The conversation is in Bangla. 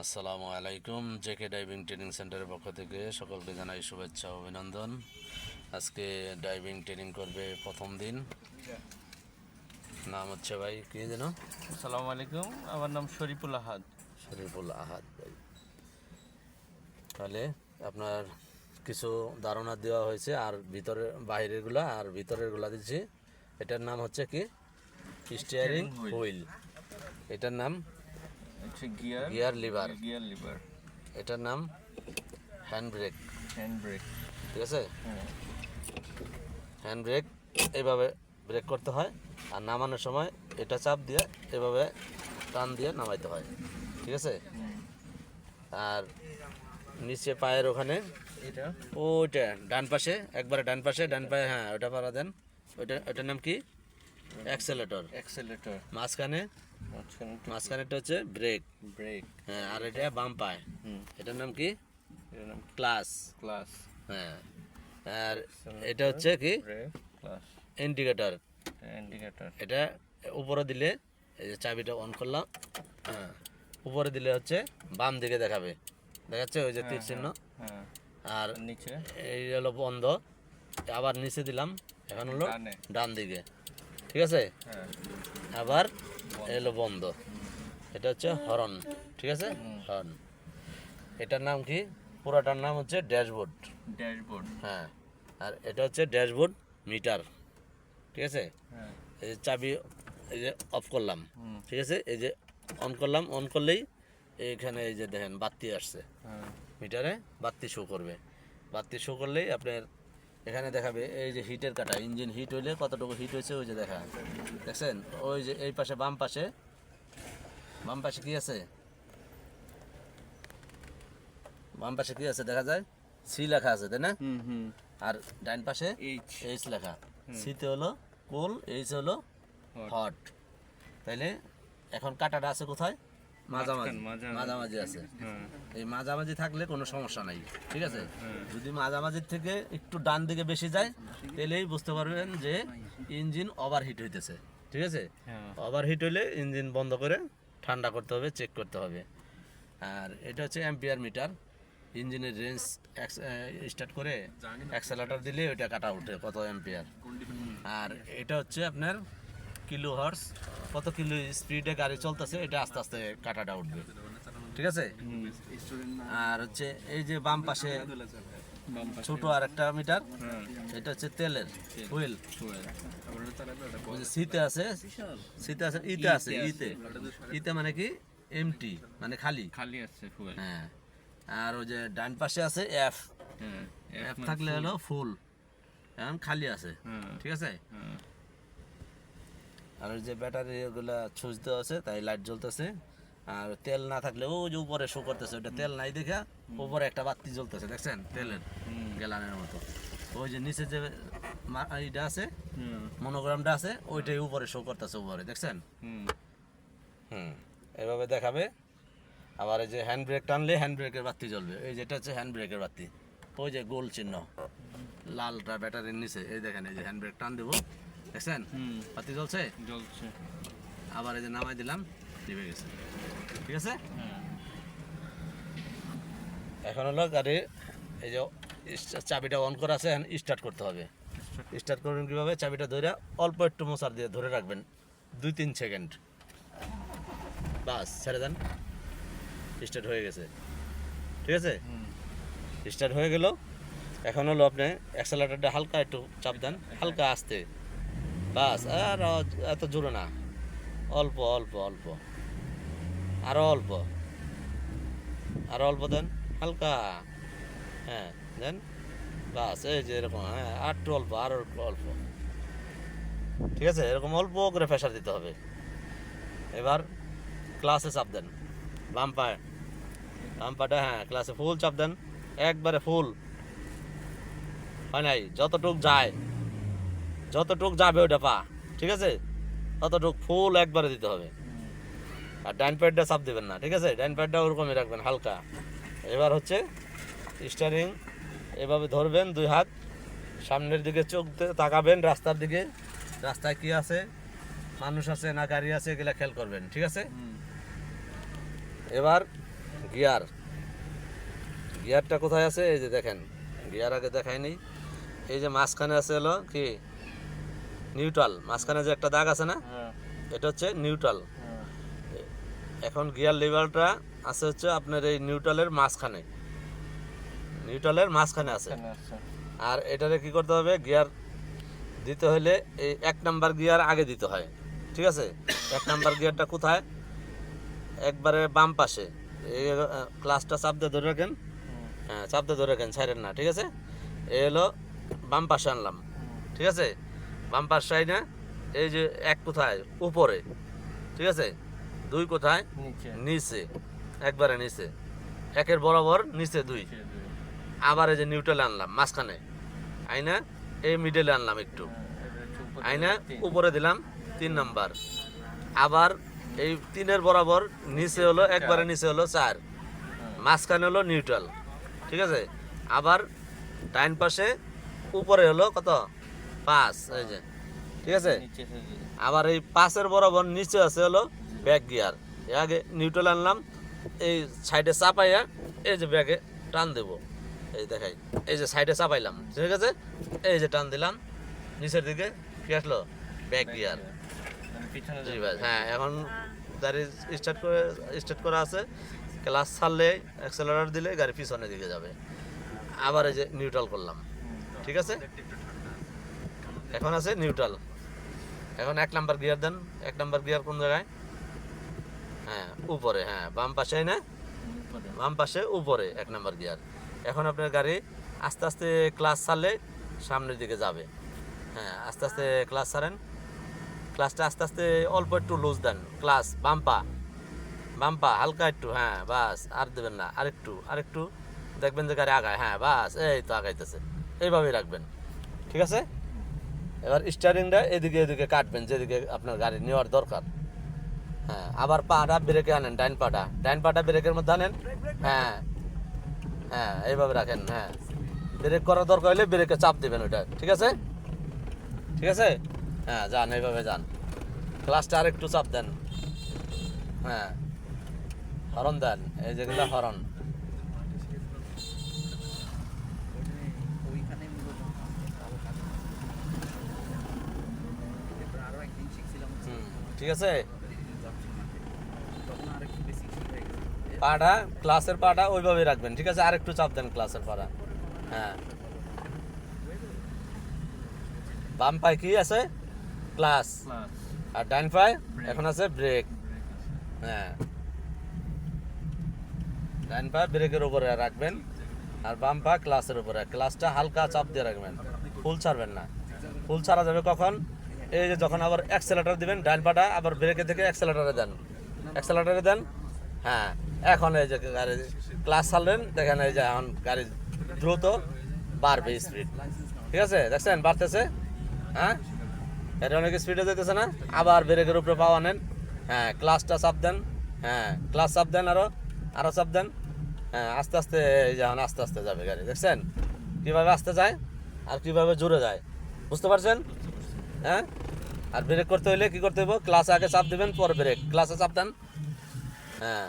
আসসালামু আলাইকুম জেকে ডাইভিং ট্রেনিং সেন্টারের পক্ষ থেকে সকলকে জানাই শুভেচ্ছা অভিনন্দন। আজকে ডাইভিং ট্রেনিং করবে প্রথম দিন। নাম হচ্ছে ভাই কি যেন? আসসালামু আলাইকুম আমার নাম শরীফুল আহাদ। শরীফুল আহাদ ভাই। তাহলে আপনার কিছু ধারণা দেওয়া হয়েছে আর ভিতরে বাইরেরগুলা আর ভিতরেরগুলা দিচ্ছি। এটার নাম হচ্ছে কি? স্টিয়ারিং। হুইল এটার নাম gear gear lever. Gear lever. এটার নাম হ্যান্ড ব্রেক হ্যান্ড ব্রেক ঠিক আছে? হ্যাঁ। হ্যান্ড ব্রেক এইভাবে ব্রেক করতে হয় আর নামানোর সময় এটা চাপ দিয়ে এভাবে টান দিয়ে নামাইতে হয়। ঠিক আছে? আর নিচে পায়ের ওখানে এটা? ওইটা ডান পাশে একবারে ডান পাশে ডান পায়ে হ্যাঁ ওটা পারা দেন। ওইটা ওটার নাম কি? অ্যাক্সেলেটর অ্যাক্সেলেটর মাঝখানে মাঝখানে মাঝখানেটা হচ্ছে ব্রেক। ব্রেক। হ্যাঁ আর এটা বাম পায়ে এটার নাম কি? ক্লাস। ক্লাস। হ্যাঁ। আর এটা হচ্ছে কি? ইন্ডিকেটর। ইন্ডিকেটর। এটা উপরে দিলে এই যে চাবিটা অন করলাম হ্যাঁ উপরে দিলে হচ্ছে বাম দিকে দেখাবে। দেখাচ্ছে ওই যে তীর চিহ্ন? হ্যাঁ আর আর নিচে? এই হলো বন্ধ। আবার নিচে দিলাম। এখন হলো ডান দিকে। ঠিক আছে? আবার এলো বন্ধ। এটা হচ্ছে হরন ঠিক আছে? হরন এটার নাম কি? পুরাটার নাম হচ্ছে ড্যাশবোর্ড। ড্যাশবোর্ড। হ্যাঁ আর এটা হচ্ছে ড্যাশবোর্ড মিটার ঠিক আছে? হ্যাঁ। এই যে চাবি এই যে অফ করলাম ঠিক আছে? এই যে অন করলাম অন করলেই এইখানে এই যে দেখেন বাতি আসছে। হ্যাঁ। মিটারে বাতি শো করবে। বাতি শো করলেই আপনার এখানে দেখাবে এই যে হিটের কাটা ইঞ্জিন হিট হইলে কতটুকু হিট হয়েছে ওই যে দেখা। দেখছেন? ওই যে এই পাশে বাম পাশে। বাম পাশে কি আছে? বাম পাশে কি আছে দেখা যায়? সি লেখা আছে তাই না? আর ডাইন পাশে এইচ লেখা। সিতে হলো কোল এইচ হলো হট। তাইলে এখন কাটাটা আছে কোথায়? মাঝামাঝি মাঝামাঝি। আছে। হ্যাঁ। এই মাঝামাঝি থাকলে কোনো সমস্যা নাই ঠিক আছে? হ্যাঁ। যদি মাঝামাঝির থেকে একটু ডান দিকে বেশি যায় তাহলেই বুঝতে পারবেন যে ইঞ্জিন ওভারহিট হইতেছে ঠিক আছে? হ্যাঁ। ওভারহিট হইলে ইঞ্জিন বন্ধ করে ঠান্ডা করতে হবে চেক করতে হবে। আর এটা হচ্ছে অ্যাম্পিয়ার মিটার ইঞ্জিনের রেঞ্জ স্টার্ট করে অ্যাক্সেলেটর দিলে ওইটা কাটা উঠে কত অ্যাম্পিয়ার আর এটা হচ্ছে আপনার কিলো হর্স কত কিলো স্পিডে গাড়ি চলতেছে এটা আস্তে আস্তে কাটাটা উঠবে। ঠিক আছে? আর হচ্ছে এই যে বাম পাশে ছোট আর একটা মিটার এটা হচ্ছে তেলের হুইল। সিতে আছে সিতে আছে ইতে আছে ইতে ইতে। মানে কি? এমটি মানে খালি। খালি আছে হ্যাঁ। আর ওই যে ডান পাশে আছে এফ হ্যাঁ এফ থাকলে হলো ফুল এখন খালি আছে। হ্যাঁ। ঠিক আছে? হ্যাঁ। আর ওই যে ব্যাটারি ওগুলা সুইচ দেওয়া আছে তাই লাইট জ্বলতেছে। আর তেল না থাকলে ও যে উপরে শো করতেছে ওটা তেল নাই দেখা উপরে একটা বাতি জ্বলতেছে দেখছেন? তেলের গ্যালানের মতো। ওই যে নিচে যে এইটা আছে মনোগ্রামটা আছে ওইটাই উপরে শো করতেছে উপরে দেখছেন? হুম। হুম এভাবে দেখাবে। আবার এই যে হ্যান্ড ব্রেক টানলে হ্যান্ড ব্রেকের বাতি জ্বলবে। এই যেটা হচ্ছে হ্যান্ড ব্রেকের বাতি। ওই যে গোল চিহ্ন লালটা ব্যাটারির নিচে। এই দেখেন এই যে হ্যান্ড ব্রেক টান দেবো। দেখছেন? হুম। বাতি জ্বলছে? জ্বলছে। আবার এই যে নামাই দিলাম নিভে গেছে। ঠিক আছে? হ্যাঁ। এখন হলো গাড়ি এই যে চাবিটা অন করা আছে এখন স্টার্ট করতে হবে। স্টার্ট করবেন কীভাবে? চাবিটা ধরে অল্প একটু মশার দিয়ে ধরে রাখবেন। দুই তিন সেকেন্ড বাস ছেড়ে দেন। স্টার্ট হয়ে গেছে। ঠিক আছে? স্টার্ট হয়ে গেল। এখন হলো আপনি অ্যাক্সেলেটারটা হালকা একটু চাপ দেন। হালকা আসতে। বাস, আর এত জোরে না। অল্প অল্প অল্প। আরও অল্প। আরও অল্প দেন, হালকা। হ্যাঁ দেন, বাস, এই যে এরকম হ্যাঁ আর একটু অল্প। আরও অল্প ঠিক আছে, এরকম অল্প করে প্রেশার দিতে হবে। এবার ক্লাসে চাপ দেন। বাম পায়ে বাম পাটা হ্যাঁ ক্লাসে ফুল চাপ দেন। একবারে ফুল হয় নাই, যতটুক যায়। যতটুক যাবে ওটা পা, ঠিক আছে? ততটুক ফুল একবারে দিতে হবে। আর ডাইন প্যাডটা চাপ দেবেন না, ঠিক আছে? ডাইন প্যাডটা ওরকমই রাখবেন, হালকা। এবার হচ্ছে স্টারিং, এভাবে ধরবেন দুই হাত। সামনের দিকে চোখ তাকাবেন রাস্তার দিকে। রাস্তায় কি আছে? মানুষ আছে না গাড়ি আছে, এগুলা খেয়াল করবেন, ঠিক আছে? এবার গিয়ার। গিয়ারটা কোথায় আছে? এই যে দেখেন, গিয়ার আগে দেখায়নি এই যে মাঝখানে আছে হলো কি? নিউট্রাল মাঝখানে যে একটা দাগ আছে না হ্যাঁ। এটা হচ্ছে নিউট্রাল হ্যাঁ। এখন গিয়ার লেভেলটা আছে হচ্ছে আপনার এই নিউট্রালের মাঝখানে। নিউট্রালের মাঝখানে আছে। আর এটারে কি করতে হবে? গিয়ার দিতে হলে এই এক নাম্বার গিয়ার আগে দিতে হয়। ঠিক আছে? এক নাম্বার গিয়ারটা কোথায়? একবারে বাম পাশে। এই ক্লাসটা চাপ দিয়ে ধরে রাখেন। হ্যাঁ চাপতে ধরে রাখেন সাইডের না। ঠিক আছে? এ হলো বাম পাশে আনলাম। ঠিক আছে? বাম পাশ সাইডে এই যে এক কোথায়? উপরে। ঠিক আছে? দুই কোথায়? নিচে। একবারে নিচে। একের বরাবর নিচে দুই। আবার এই যে নিউট্রালে আনলাম মাঝখানে। আইনা? এই মিডলে আনলাম একটু। হ্যাঁ, আইনা? উপরে দিলাম তিন নাম্বার। আবার এই তিনের বরাবর নিচে হলো একবারে নিচে হলো চার। হ্যাঁ, মাঝখানে হলো নিউট্রাল ঠিক আছে? আবার ডাইন পাশে উপরে হলো কত? পাঁচ এই যে। ঠিক আছে? আছে দুই। আবার এই পাঁচের বরাবর নিচে আছে হলো ব্যাক গিয়ার। আগে নিউট্রাল আনলাম এই সাইডে চাপাইয়া এই যে ব্যাগে টান দেব। এই দেখাই এই যে সাইডে চাপাইলাম ঠিক আছে? এই যে টান দিলাম নিচের দিকে কি আসলো ব্যাক গিয়ার। মানে জি ভাই হ্যাঁ এখন গাড়ি স্টার্ট করে স্টার্ট করা আছে। ক্লাস ছাড়লে অ্যাক্সেলারেটর দিলে গাড়ি পিছনের দিকে যাবে। আবার এই যে নিউট্রাল করলাম ঠিক আছে? এখন আছে নিউট্রাল এখন এক নাম্বার গিয়ার দেন এক নাম্বার গিয়ার কোন জায়গায়? হ্যাঁ উপরে হ্যাঁ বাম পাশে না? বাম পাশে উপরে এক নাম্বার গিয়ার এখন আপনার গাড়ি আস্তে আস্তে ক্লাস ছাড়লে সামনের দিকে যাবে। হ্যাঁ আস্তে আস্তে ক্লাস ছাড়েন। ক্লাসটা আস্তে আস্তে অল্প একটু লুজ দেন। ক্লাস বাম্পা বাম্পা হালকা একটু হ্যাঁ বাস আর দেবেন না। আরেকটু আরেকটু। দেখবেন যে গাড়ি আগায় হ্যাঁ বাস এই তো আগাইতেছে। এইভাবেই রাখবেন। ঠিক আছে? এবার স্টারিংটা এদিকে এদিকে কাটবেন, যেদিকে আপনার গাড়ি নেওয়ার দরকার। হ্যাঁ আবার পাটা ব্রেকে আনেন ডাইন পাটা। ডাইন পাটা ব্রেকের মধ্যে আনেন হ্যাঁ হ্যাঁ এইভাবে রাখেন হ্যাঁ। ব্রেক করার দরকার হলে ব্রেকে চাপ দেবেন ওটা ঠিক আছে? ঠিক আছে? হ্যাঁ যান, এইভাবে যান। ক্লাসটা আর একটু চাপ দেন। হ্যাঁ হরন দেন, এই যেগুলো হরন ঠিক আছে? পাটা ক্লাসের পাটা ওইভাবেই রাখবেন ঠিক আছে? আর একটু চাপ দেন ক্লাসের পাটা হ্যাঁ। বাম পায়ে কি আছে? ক্লাস। আর ডাইন পায়ে? এখন আছে ব্রেক। হ্যাঁ। ডাইন পা ব্রেকের উপরে রাখবেন আর বাম পা ক্লাসের উপরে। ক্লাসটা হালকা চাপ দিয়ে রাখবেন। ফুল ছাড়বেন না। ফুল ছাড়া যাবে কখন? এই যে যখন আবার অ্যাক্সেলেটার দিবেন ডাইন পাটা আবার ব্রেকে থেকে অ্যাক্সেলেটারে দেন। অ্যাক্সেলেটারে দেন হ্যাঁ এখন এই যে গাড়ি ক্লাস ছাড়লেন, দেখেন এই যে এখন গাড়ি দ্রুত বাড়বে স্পিড ঠিক আছে? দেখছেন? বাড়তেছে হ্যাঁ? এটা অনেক স্পিডে যেতেছে না? আবার ব্রেকের উপরে পাওয়া নেন। হ্যাঁ ক্লাসটা চাপ দেন। হ্যাঁ ক্লাস চাপ দেন আরও আরও চাপ দেন। হ্যাঁ আস্তে আস্তে এই যে এখন আস্তে আস্তে যাবে গাড়ি। দেখছেন? কীভাবে আসতে যায় আর কীভাবে জোরে যায়? বুঝতে পারছেন? হ্যাঁ? আর ব্রেক করতে হলে কি করতে হবে ক্লাস আগে চাপ দিবেন, পরে ব্রেক ক্লাসে চাপ দেন। হ্যাঁ।